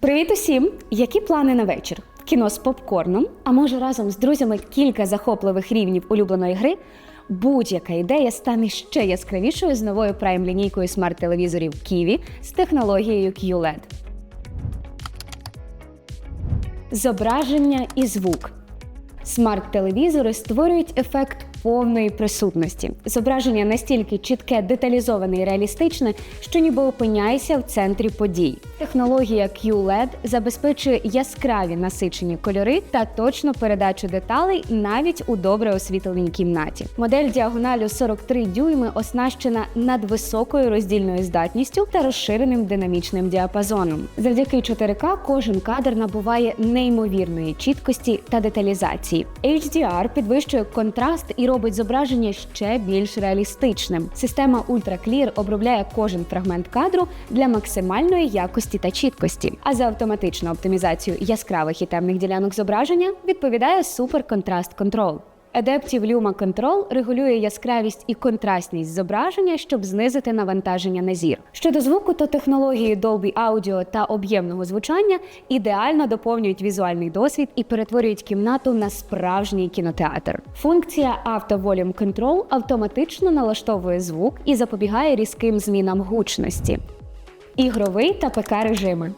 Привіт усім! Які плани на вечір? Кіно з попкорном, а може разом з друзями кілька захопливих рівнів улюбленої гри. Будь-яка ідея стане ще яскравішою з новою прайм лінійкою смарт-телевізорів Kiwi з технологією QLED. Зображення і звук. Смарт-телевізори створюють ефект повної присутності. Зображення настільки чітке, деталізоване і реалістичне, що ніби опиняєшся в центрі подій. Технологія QLED забезпечує яскраві насичені кольори та точну передачу деталей навіть у добре освітленій кімнаті. Модель діагоналю 43 дюйми оснащена надвисокою роздільною здатністю та розширеним динамічним діапазоном. Завдяки 4К кожен кадр набуває неймовірної чіткості та деталізації. HDR підвищує контраст і робить зображення ще більш реалістичним. Система Ultra Clear обробляє кожен фрагмент кадру для максимальної якості та чіткості. А за автоматичну оптимізацію яскравих і темних ділянок зображення відповідає Super Contrast Control. Adaptive Luma Control регулює яскравість і контрастність зображення, щоб знизити навантаження на зір. Щодо звуку, то технології Dolby Audio та об'ємного звучання ідеально доповнюють візуальний досвід і перетворюють кімнату на справжній кінотеатр. Функція Auto Volume Control автоматично налаштовує звук і запобігає різким змінам гучності. Ігровий та ПК режими.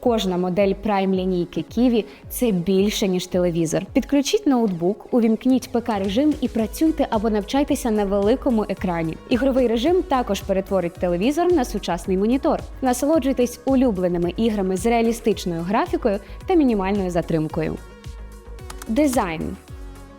Кожна модель прайм лінійки Kiwi – це більше ніж телевізор. Підключіть ноутбук, увімкніть ПК режим і працюйте або навчайтеся на великому екрані. Ігровий режим також перетворить телевізор на сучасний монітор. Насолоджуйтесь улюбленими іграми з реалістичною графікою та мінімальною затримкою. Дизайн.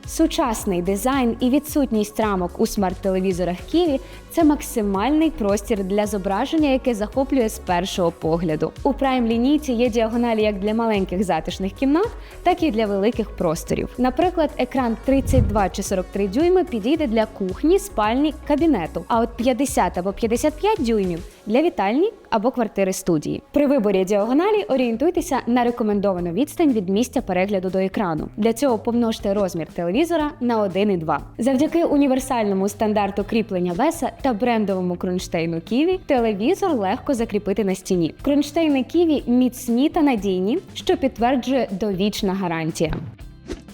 Сучасний дизайн і відсутність рамок у смарт-телевізорах Kiwi – це максимальний простір для зображення, яке захоплює з першого погляду. У прайм лінійці є діагоналі як для маленьких затишних кімнат, так і для великих просторів. Наприклад, екран 32 чи 43 дюйми підійде для кухні, спальні, кабінету, а от 50 або 55 дюймів для вітальні або квартири студії. При виборі діагоналі орієнтуйтеся на рекомендовану відстань від місця перегляду до екрану. Для цього помножте розмір телевізора на 1,2. Завдяки універсальному стандарту кріплення веса та брендовому кронштейну Kiwi телевізор легко закріпити на стіні. Кронштейни Kiwi міцні та надійні, що підтверджує довічна гарантія.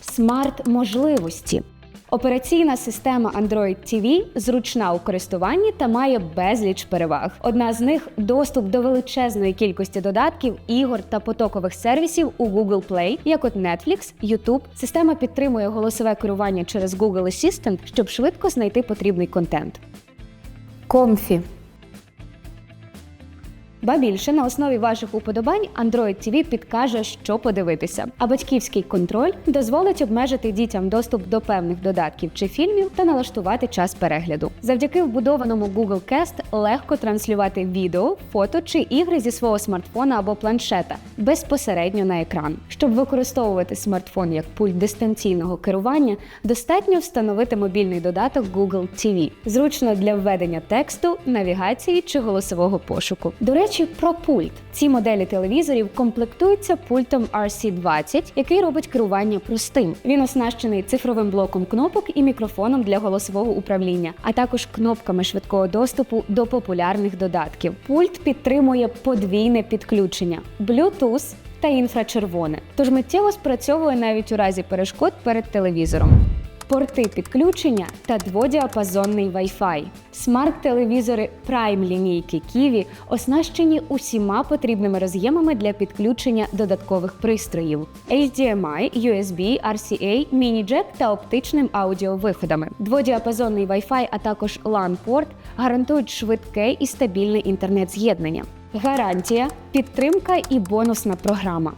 Смарт можливості. Операційна система Android TV зручна у користуванні та має безліч переваг. Одна з них доступ до величезної кількості додатків, ігор та потокових сервісів у Google Play, як от Netflix, YouTube. Система підтримує голосове керування через Google Assistant, щоб швидко знайти потрібний контент. Комфі Ба більше на основі ваших уподобань Android TV підкаже, що подивитися. А батьківський контроль дозволить обмежити дітям доступ до певних додатків чи фільмів та налаштувати час перегляду. Завдяки вбудованому Google Cast легко транслювати відео, фото чи ігри зі свого смартфона або планшета безпосередньо на екран. Щоб використовувати смартфон як пульт дистанційного керування, достатньо встановити мобільний додаток Google TV. Зручно для введення тексту, навігації чи голосового пошуку. До речі, про пульт. Ці моделі телевізорів комплектуються пультом RC20, який робить керування простим. Він оснащений цифровим блоком кнопок і мікрофоном для голосового управління, а також кнопками швидкого доступу до популярних додатків. Пульт підтримує подвійне підключення Bluetooth та інфрачервоне, тож миттєво спрацьовує навіть у разі перешкод перед телевізором. Порти підключення та дводіапазонний Wi-Fi. Смарт-телевізори Prime лінійки Kiwi оснащені усіма потрібними роз'ємами для підключення додаткових пристроїв: HDMI, USB, RCA, міні-джек та оптичним аудіовиходами. Дводіапазонний Wi-Fi, а також LAN-порт гарантують швидке і стабільне інтернет-з'єднання. Гарантія, підтримка і бонусна програма.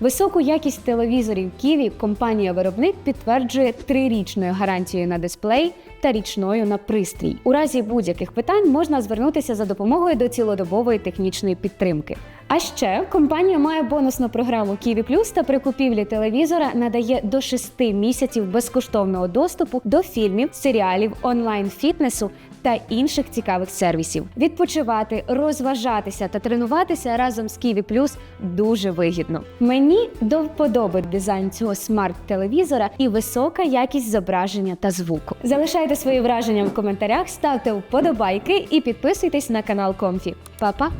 Високу якість телевізорів Kiwi компанія-виробник підтверджує трирічною гарантією на дисплей та річною на пристрій. У разі будь-яких питань можна звернутися за допомогою до цілодобової технічної підтримки. А ще компанія має бонусну програму Kiwi Plus та при купівлі телевізора надає до 6 місяців безкоштовного доступу до фільмів, серіалів, онлайн-фітнесу та інших цікавих сервісів. Відпочивати, розважатися та тренуватися разом з Kiwi Plus дуже вигідно. Мені до вподоби дизайн цього смарт-телевізора і висока якість зображення та звуку. Залишайте свої враження в коментарях, ставте вподобайки і підписуйтесь на канал Комфі. Па-па!